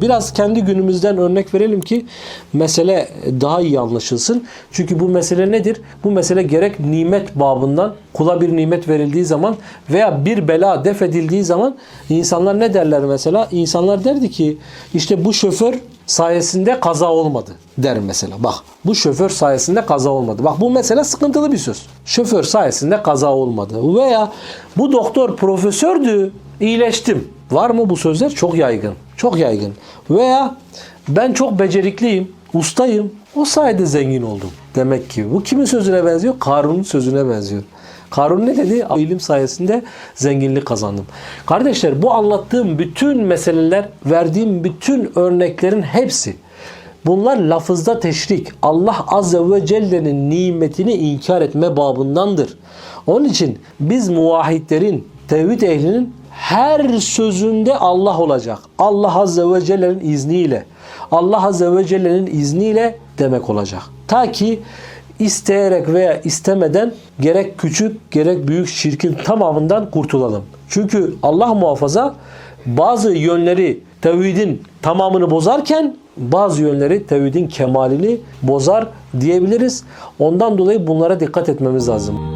Biraz kendi günümüzden örnek verelim ki mesele daha iyi anlaşılsın. Çünkü bu mesele nedir? Bu mesele gerek nimet babından kula bir nimet verildiği zaman veya bir bela def edildiği zaman insanlar ne derler mesela? İnsanlar derdi ki işte bu şoför sayesinde kaza olmadı der mesela. Bak bu şoför sayesinde kaza olmadı. Bak bu mesele sıkıntılı bir söz. Şoför sayesinde kaza olmadı. Veya bu doktor profesördü iyileştim. Var mı bu sözler? Çok yaygın. Çok yaygın. Veya ben çok becerikliyim, ustayım. O sayede zengin oldum. Demek ki bu kimin sözüne benziyor? Karun'un sözüne benziyor. Karun ne dedi? İlim sayesinde zenginlik kazandım. Kardeşler bu anlattığım bütün meseleler, verdiğim bütün örneklerin hepsi Bunlar lafızda teşrik. Allah Azze ve Celle'nin nimetini inkar etme babındandır. Onun için biz muvahhidlerin, tevhid ehlinin her sözünde Allah olacak. Allah Azze ve Celle'nin izniyle. Allah Azze ve Celle'nin izniyle demek olacak. Ta ki isteyerek veya istemeden gerek küçük gerek büyük şirkin tamamından kurtulalım. Çünkü Allah muhafaza bazı yönleri tevhidin tamamını bozarken bazı yönleri tevhidin kemalini bozar diyebiliriz. Ondan dolayı bunlara dikkat etmemiz lazım.